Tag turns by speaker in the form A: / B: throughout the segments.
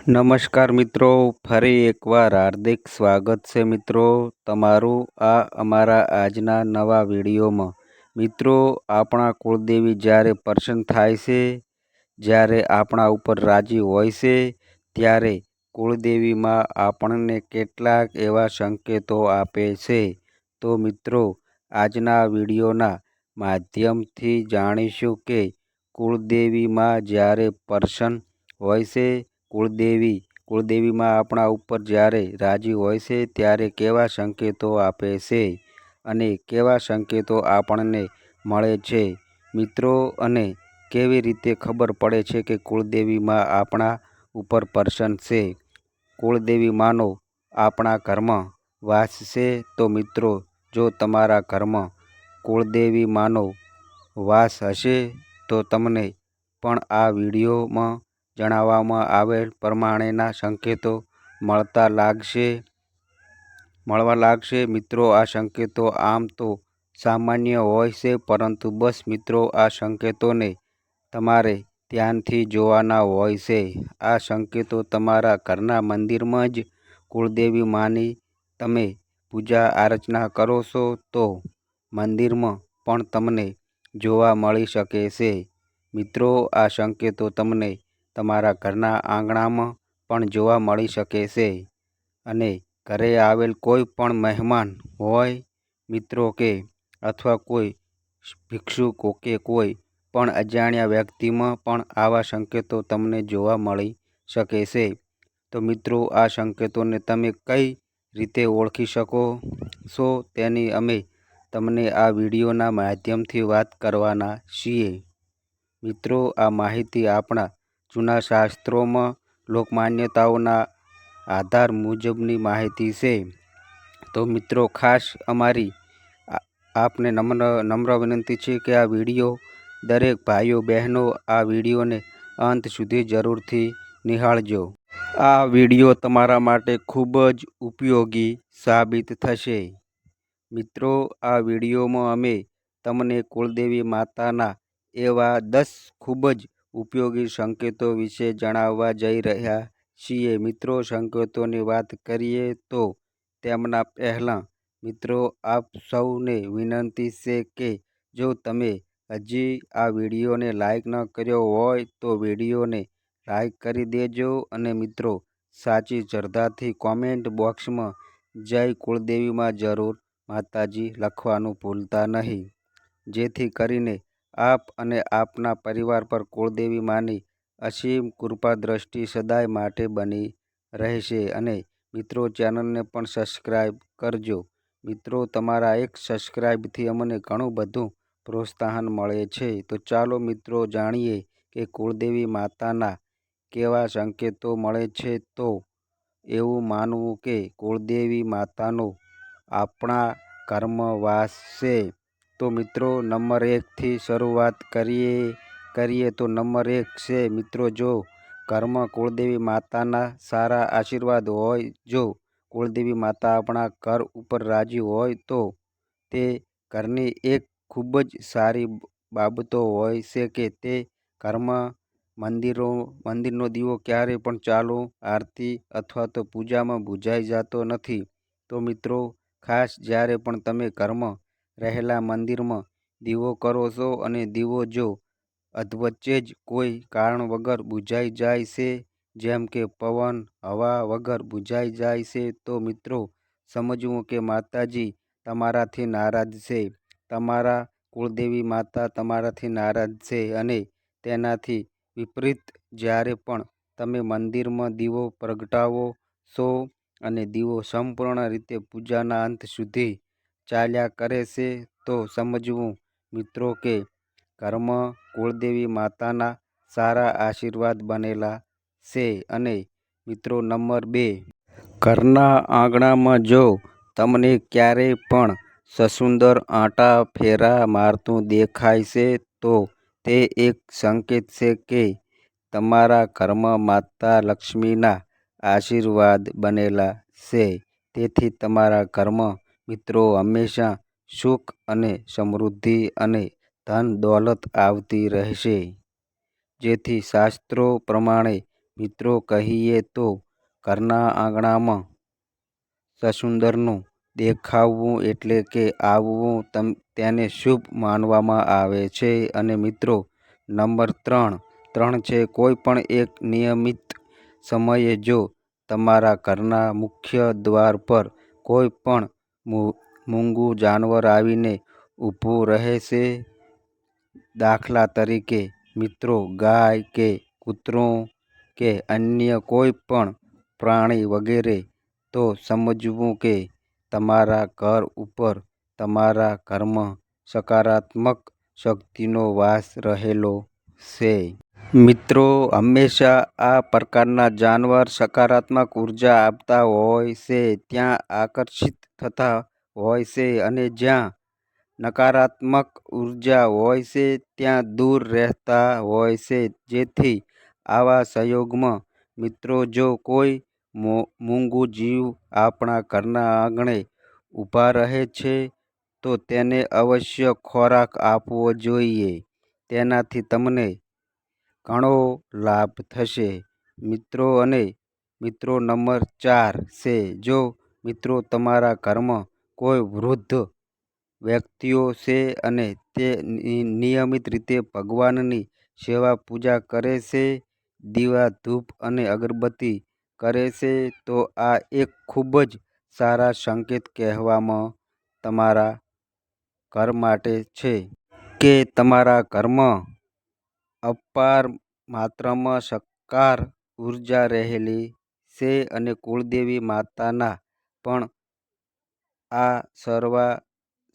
A: નમસ્કાર મિત્રો, ફરી એકવાર હાર્દિક સ્વાગત છે મિત્રો તમારું આ અમારા આજના નવા વિડીયોમાં. મિત્રો, આપણા કુળદેવી જ્યારે પ્રસન્ન થાય છે, જ્યારે આપણા ઉપર રાજી હોય છે, ત્યારે કુળદેવીમાં આપણને કેટલાક એવા સંકેતો આપે છે. તો મિત્રો, આજના વિડીયોના માધ્યમથી જાણીશું કે કુળદેવીમાં જ્યારે પ્રસન્ન હોય છે કુળદેવી, કુળદેવીમાં આપણા ઉપર જ્યારે રાજી હોય છે, ત્યારે કેવા સંકેતો આપે છે અને કેવા સંકેતો આપણને મળે છે? મિત્રો, અને કેવી રીતે ખબર પડે છે કે કુળદેવીમાં આપણા ઉપર પ્રસન્ન છે? કુળદેવી માનો, આપણા ઘરમાં વાસ છે. તો મિત્રો, જો તમારા ઘરમાં કુળદેવી માનો, વાસ હશે તો તમને પણ આ વિડીયોમાં જણાવવામાં આવેલ પ્રમાણેના સંકેતો મળતા લાગશે. મળવા લાગશે, મિત્રો, આ સંકેતો આમ તો સામાન્ય હોય છે, પરંતુ બસ, મિત્રો, આ સંકેતોને તમારે ધ્યાનથી જોવાના હોય છે. આ સંકેતો તમારા ઘરના મંદિરમાં જ કુળદેવી માની તમે પૂજા આરચના કરો છો તો મંદિરમાં પણ તમને જોવા મળી શકે છે. મિત્રો, આ સંકેતો તમને તમારા ઘરના આંગણામાં પણ જોવા મળી શકે છે અને ઘરે આવેલ કોઈ પણ મહેમાન હોય, મિત્રો કે, અથવા કોઈ ભિક્ષુક કે કોઈ પણ અજાણ્યા વ્યક્તિમાં પણ આવા સંકેતો તમને જોવા મળી શકે છે. તો મિત્રો, આ સંકેતોને તમે કઈ રીતે ઓળખી શકો છો તેની અમે તમને આ વિડીયોના માધ્યમથી વાત કરવાના છીએ. મિત્રો, આ માહિતી આપણા જૂના શાસ્ત્રોમાં લોકમાન્યતાઓના આધાર મુજબની માહિતી છે. તો મિત્રો, ખાસ અમારી આપને નમ્ર નમ્ર વિનંતી છે કે આ વીડિયો દરેક ભાઈઓ, બહેનો આ વિડીયોને અંત સુધી જરૂરથી નિહાળજો. આ વીડિયો તમારા માટે ખૂબ જ ઉપયોગી સાબિત થશે. મિત્રો, આ વિડીયોમાં અમે તમને કુળદેવી માતાના એવા દસ ખૂબ જ ઉપયોગી સંકેતો વિશે જણાવવા જઈ રહ્યા છીએ. મિત્રો, સંકેતોની વાત કરીએ તો તેમના પહેલાં, મિત્રો, આપ સૌને વિનંતી છે કે જો તમે હજી આ વિડીયોને લાઈક ન કર્યો હોય તો વિડીયોને લાઈક કરી દેજો અને મિત્રો, સાચી શ્રદ્ધાથી કોમેન્ટ બોક્સમાં જય કુળદેવીમાં જરૂર માતાજી લખવાનું ભૂલતા નહીં. જેથી કરીને આપ અને આપના પરિવાર પર કુળદેવી માની અસીમ કૃપા દ્રષ્ટિ સદાય માટે બની રહેશે અને મિત્રો ચેનલને પણ સબસ્ક્રાઈબ કરજો. મિત્રો, તમારા એક સબસ્ક્રાઈબથી અમને ઘણું બધું પ્રોત્સાહન મળે છે. તો ચાલો મિત્રો જાણીએ કે કુળદેવી માતાના કેવા સંકેતો મળે છે તો એવું માનવું કે કુળદેવી માતાનો આપણા કર્મવાસ વાસ છે. તો મિત્રો, નંબર એકથી શરૂઆત કરીએ કરીએ તો નંબર એક છે, મિત્રો, જો ઘરમાં કુળદેવી માતાના સારા આશીર્વાદ હોય, જો કુળદેવી માતા આપણા ઘર ઉપર રાજી હોય, તો તે ઘરની એક ખૂબ જ સારી બાબતો હોય છે કે તે ઘરમાં મંદિરો, મંદિરનો દીવો ક્યારે પણ ચાલુ, આરતી અથવા તો પૂજામાં બુજાઈ જતો નથી. તો મિત્રો, ખાસ જ્યારે પણ તમે ઘરમાં રહેલા મંદિરમાં દીવો કરો છો અને દીવો જો અધવચ્ચે જ કોઈ કારણ વગર બુઝાઈ જાય છે, જેમ કે પવન, હવા વગર બુઝાઈ જાય છે, તો મિત્રો, સમજવું કે માતાજી તમારાથી નારાજ છે. તમારા કુળદેવી માતા તમારાથી નારાજ છે અને તેનાથી વિપરીત જ્યારે પણ તમે મંદિરમાં દીવો પ્રગટાવો છો અને દીવો સંપૂર્ણ રીતે પૂજાના અંત સુધી ચાલ્યા કરે છે તો સમજવું, મિત્રો, કે કર્મ કુળદેવી માતાના સારા આશીર્વાદ બનેલા છે અને મિત્રો નંબર બે, ઘરના આંગણામાં જો તમને ક્યારેય પણ સસુંદર આંટા ફેરા મારતું દેખાય છે, તો તે એક સંકેત છે કે તમારા ઘરમાં માતા લક્ષ્મીના આશીર્વાદ બનેલા છે. તેથી તમારા ઘરમાં મિત્રો, હંમેશા સુખ અને સમૃદ્ધિ અને ધન દોલત આવતી રહેશે. જેથી શાસ્ત્રો પ્રમાણે મિત્રો કહીએ તો, ઘરના આંગણામાં સસુંદરનું દેખાવવું એટલે કે આવવું તમ, તેને શુભ માનવામાં આવે છે. અને મિત્રો, નંબર ત્રણ ત્રણ છે કોઈ પણ એક નિયમિત સમયે જો તમારા ઘરના મુખ્ય દ્વાર પર કોઈ પણ મૂંગું જાનવર આવીને ઊભું રહેશે દાખલા તરીકે મિત્રો, ગાય કે કૂતરું કે અન્ય કોઈ પણ પ્રાણી વગેરે, તો સમજવું કે તમારા ઘર ઉપર તમારા ઘરમાં સકારાત્મક શક્તિનો વાસ રહેલો છે. મિત્રો, હંમેશા આ પ્રકારના જાનવર સકારાત્મક ઊર્જા આપતા હોય છે, ત્યાં આકર્ષિત થતા હોય છે અને જ્યાં નકારાત્મક ઊર્જા હોય છે, ત્યાં દૂર રહેતા હોય છે. જેથી આવા સંયોગમાં મિત્રો, જો કોઈ મૂંગું જીવ આપણા ઘરના આંગણે ઊભા રહે છે, તો તેને અવશ્ય ખોરાક આપવો જોઈએ. તેનાથી તમને ઘણો લાભ થશે. મિત્રો અને મિત્રો નંબર ચાર છે, જો મિત્રો તમારા ઘરમાં કોઈ વૃદ્ધ વ્યક્તિઓ છે અને તે નિયમિત રીતે ભગવાનની સેવા પૂજા કરે છે, દીવા, ધૂપ અને અગરબત્તી કરે છે, તો આ એક ખૂબ જ સારા સંકેત કહેવામાં તમારા ઘર માટે છે કે તમારા ઘરમાં અપાર માત્રામાં સકાર ઊર્જા રહેલી છે અને કુળદેવી માતાના પણ આ સર્વા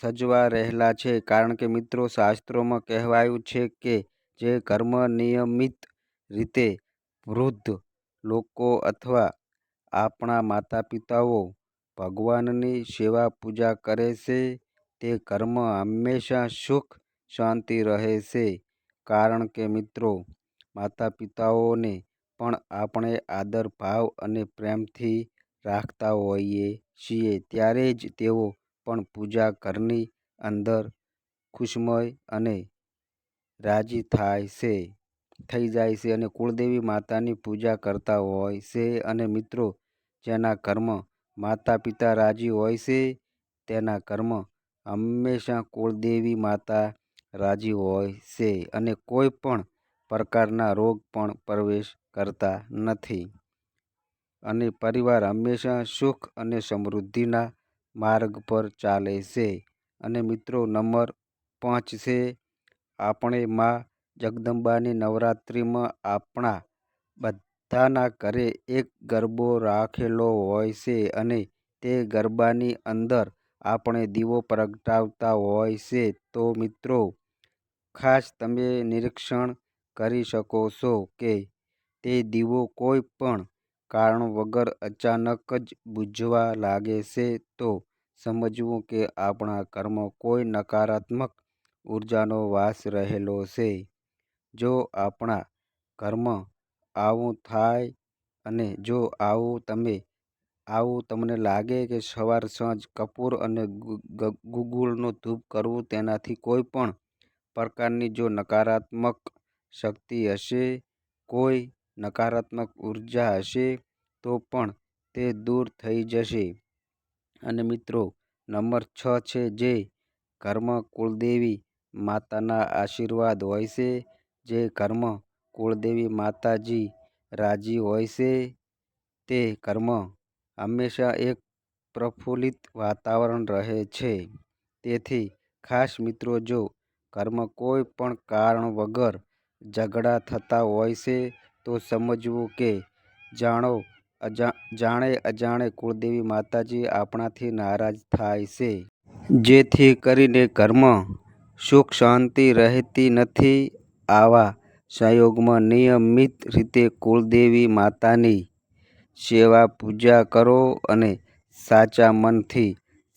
A: સજવા રહેલા છે. કારણ કે મિત્રો, શાસ્ત્રોમાં કહેવાયું છે કે જે કર્મ નિયમિત રીતે વૃદ્ધ લોકો અથવા આપણા માતા પિતાઓ ભગવાનની સેવા પૂજા કરે છે, તે કર્મ હંમેશા સુખ, શાંતિ રહે છે. કારણ કે મિત્રો માતા પિતાઓને પણ આપણે આદર, ભાવ અને પ્રેમથી રાખતા હોઈએ છીએ. ત્યારે જ તેઓ પણ પૂજા ઘરની અંદર ખુશમય અને રાજી થાય છે, થઈ જાય છે અને કુળદેવી માતાની પૂજા કરતા હોય છે અને મિત્રો, જેના કર્મ માતા પિતા રાજી હોય છે, તેના કર્મ હંમેશા કુળદેવી માતા રાજી હોય છે અને કોઈ પણ પ્રકારના રોગ પણ પ્રવેશ કરતા નથી. અને પરિવાર હંમેશા સુખ અને સમૃદ્ધિના માર્ગ પર ચાલે છે. અને મિત્રો, નંબર પાંચ છે, આપણે માં જગદંબાની નવરાત્રિમાં આપણા બધાના ઘરે એક ગરબો રાખેલો હોય છે અને તે ગરબાની અંદર આપણે દીવો પ્રગટાવતા હોય છે. તો મિત્રો ખાસ તમે નિરીક્ષણ કરી શકો છો કે તે દીવો કોઈ પણ કારણ વગર અચાનક જ બુઝવા લાગે છે, તો સમજવું કે આપણા કર્મ કોઈ નકારાત્મક ઉર્જાનો વાસ રહેલો છે. જો આપણા કર્મ આવું થાય અને જો આવું તમે, આવું તમને લાગે કે સવાર સાંજ કપૂર અને ગુગળનો ધૂપ કરવું તેનાથી કોઈ પણ પ્રકારની જો નકારાત્મક શક્તિ હશે, કોઈ નકારાત્મક ઊર્જા હશે, તો પણ તે દૂર થઈ જશે. અને મિત્રો, નંબર છ છે જે ઘરમાં કુળદેવી માતાના આશીર્વાદ હોય છે, જે ઘરમાં કુળદેવી માતાજી રાજી હોય છે, તે ઘરમાં હંમેશા એક પ્રફુલ્લિત વાતાવરણ રહે છે. તેથી ખાસ મિત્રો, જો ઘરમાં કોઈ પણ કારણ વગર ઝઘડા થતા હોય છે, તો સમજવું કે જાણો જાણે અજાણે કુળદેવી માતાજી આપણાથી નારાજ થાય છે. જેથી કરીને ઘરમાં સુખ શાંતિ રહેતી નથી આવા સંયોગમાં નિયમિત રીતે કુળદેવી માતાની સેવા પૂજા કરો અને સાચા મનથી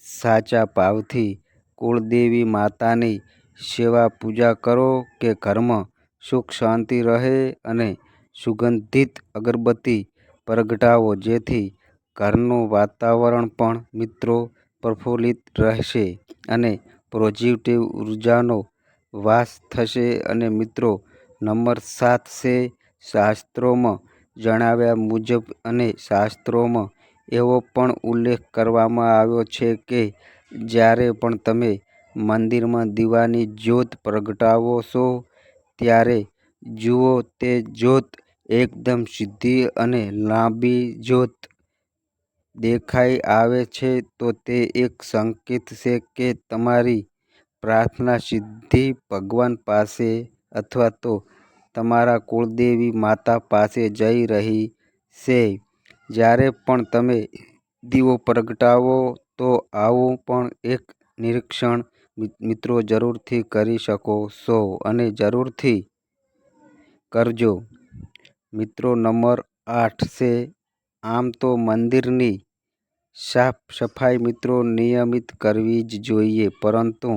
A: સાચા ભાવથી કુળદેવી માતાની સેવા પૂજા કરો કે ઘરમાં સુખ શાંતિ રહે અને સુગંધિત અગરબત્તી પ્રગટાવો, જેથી ઘરનું વાતાવરણ પણ મિત્રો પ્રફુલ્લિત રહેશે અને પોઝિટિવ ઉર્જાનો વાસ થશે અને મિત્રો નંબર સાત છે શાસ્ત્રોમાં જણાવ્યા મુજબ અને શાસ્ત્રોમાં એવો પણ ઉલ્લેખ કરવામાં આવ્યો છે કે જ્યારે પણ તમે મંદિરમાં દીવાની જ્યોત પ્રગટાવો છો ત્યારે જુઓ તે જ્યોત એકદમ સીધી અને લાંબી જ્યોત દેખાઈ આવે છે તો તે એક સંકેત છે કે તમારી પ્રાર્થના સિદ્ધિ ભગવાન પાસે અથવા તો તમારા કુળદેવી માતા પાસે જઈ રહી છે. જ્યારે પણ તમે દીવો પ્રગટાવો, તો આવું પણ એક નિરીક્ષણ મિત્રો જરૂરથી કરી શકો છો અને જરૂરથી કરજો. મિત્રો નંબર આઠ છે, આમ તો મંદિરની સાફ સફાઈ મિત્રો નિયમિત કરવી જ જોઈએ, પરંતુ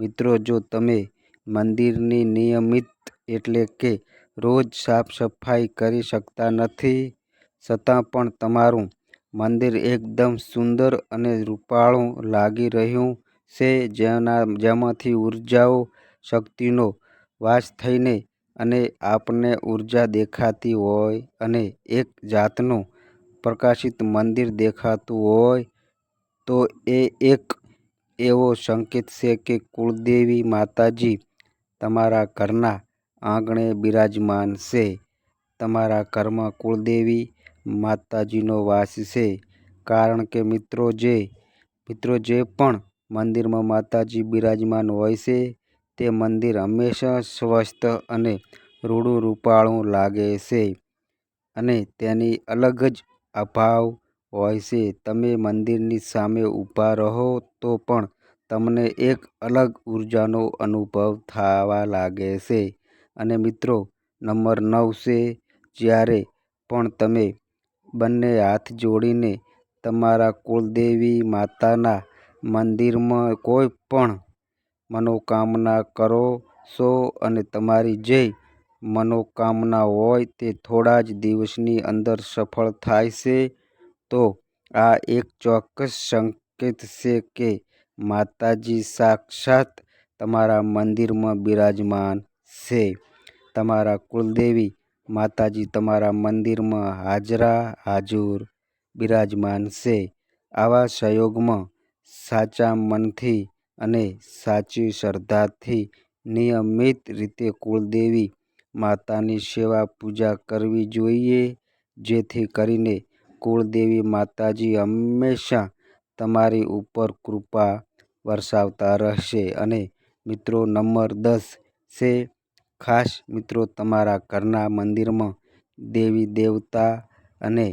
A: મિત્રો જો તમે મંદિરની નિયમિત એટલે કે રોજ સાફ સફાઈ કરી શકતા નથી, છતાં પણ તમારું મંદિર એકદમ સુંદર અને રૂપાળું લાગી રહ્યું છે જેના, જેમાંથી ઉર્જાઓ, શક્તિનો વાસ થઈને અને આપને ઊર્જા દેખાતી હોય અને એક જાતનું પ્રકાશિત મંદિર દેખાતું હોય, તો એ એક એવો સંકેત છે કે કુળદેવી માતાજી તમારા ઘરના આંગણે બિરાજમાન છે. તમારા ઘરમાં કુળદેવી માતાજીનો વાસ છે કારણ કે મિત્રો જે મિત્રો જે પણ મંદિરમાં માતાજી બિરાજમાન હોય છે તે મંદિર હંમેશા સ્વસ્થ અને રૂડું રૂપાળું લાગે છે અને તેની અલગ જ અભાવ હોય છે. તમે મંદિરની સામે ઊભા રહો તો પણ તમને એક અલગ ઉર્જાનો અનુભવ થવા લાગે છે. અને મિત્રો, નંબર નવ છે, જ્યારે પણ તમે બંને હાથ જોડીને તમારા કુળદેવી માતાના મંદિરમાં કોઈ પણ મનોકામના કરો છો અને તમારી જે મનોકામના હોય તે થોડા જ દિવસની અંદર સફળ થાય છે, તો આ એક ચોક્કસ સંકેત છે કે માતાજી સાક્ષાત તમારા મંદિરમાં બિરાજમાન છે. તમારા કુળદેવી માતાજી તમારા મંદિરમાં હાજરા, હાજુર, બિરાજમાન છે. આવા સંજોગોમાં સાચા મનથી અને સાચી શ્રદ્ધાથી નિયમિત રીતે કુળદેવી માતાની સેવા પૂજા કરવી જોઈએ, જેથી કરીને કુળદેવી માતાજી હંમેશા તમારી ઉપર કૃપા વરસાવતા રહેશે. અને મિત્રો નંબર દસ છે, ખાસ મિત્રો તમારા ઘરના મંદિરમાં દેવી દેવતા અને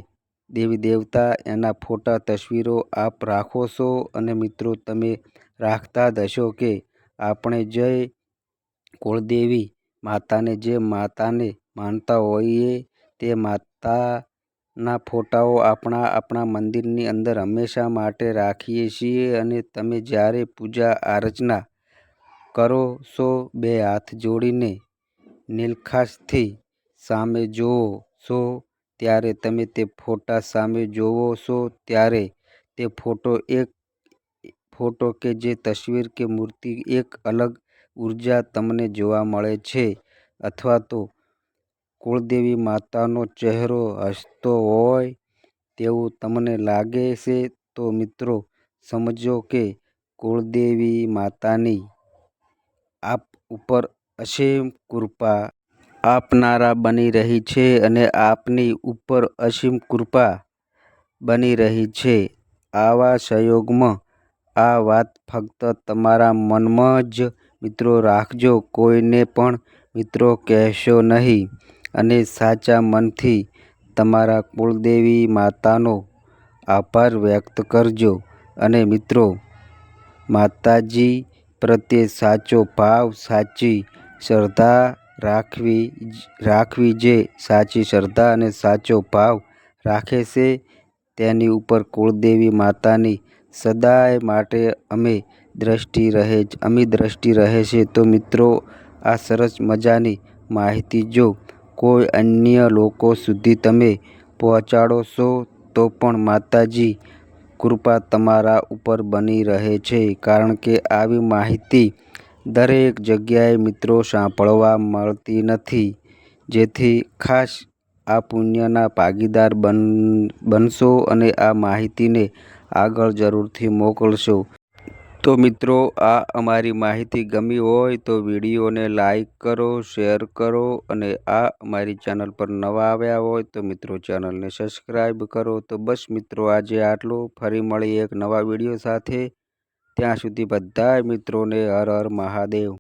A: દેવી દેવતા, એના ફોટા, તસવીરો આપ રાખો છો? અને મિત્રો, તમે રાખતા જ હશો કે આપણે જય કુળદેવી માતાને જે માતાને માનતા હોઈએ, તે માતાના ફોટાઓ આપણા આપણા મંદિરની અંદર હંમેશા માટે રાખીએ છીએ અને તમે જ્યારે પૂજા આરચના કરો છો, બે હાથ જોડીને દિલખાસથી સામે જુઓ છો ત્યારે તમે તે ફોટા સામે જોવો છો, ત્યારે તે ફોટો એક ફોટો કે જે તસવીર કે મૂર્તિ એક અલગ ઊર્જા તમને જોવા મળે છે અથવા તો કુળદેવી માતાનો ચહેરો હસતો હોય તેવું તમને લાગે છે, તો મિત્રો સમજો કે કુળદેવી માતાની આપ ઉપર અસીમ કૃપા આપનારા બની રહી છે અને આપની ઉપર અસીમ કૃપા બની રહી છે. આવા સંયોગમાં આ વાત ફક્ત તમારા મનમાં જ મિત્રો રાખજો, કોઈને પણ મિત્રો કહેશો નહીં અને સાચા મનથી તમારા કુળદેવી માતાનો આભાર વ્યક્ત કરજો. અને મિત્રો, માતાજી પ્રત્યે સાચો ભાવ, સાચી શ્રદ્ધા રાખવી રાખવી જે સાચી શ્રદ્ધા અને સાચો ભાવ રાખે છે, તેની ઉપર કુળદેવી માતાની સદાય માટે અમે દ્રષ્ટિ રહે અમી દ્રષ્ટિ રહે છે. તો મિત્રો, આ સરસ મજાની માહિતી જો કોઈ અન્ય લોકો સુધી તમે પહોંચાડો છો, તો પણ માતાજી કૃપા તમારા ઉપર બની રહે છે કારણ કે આવી માહિતી દરેક જગ્યાએ મિત્રો સાંભળવા મળતી નથી. જેથી ખાસ આ પુણ્યના ભાગીદાર બન, બનશો અને આ માહિતીને આગળ જરૂરથી મોકલશો. તો મિત્રો, આ અમારી માહિતી ગમી હોય તો વિડીયોને લાઈક કરો, શેર કરો અને આ અમારી ચેનલ પર નવા આવ્યા હોય તો મિત્રો ચેનલને સબસ્ક્રાઈબ કરો. તો બસ મિત્રો, આજે આટલું. ફરી મળી એક નવા વીડિયો સાથે. ત્યાં સુધી બધા મિત્રોને હર હર મહાદેવ.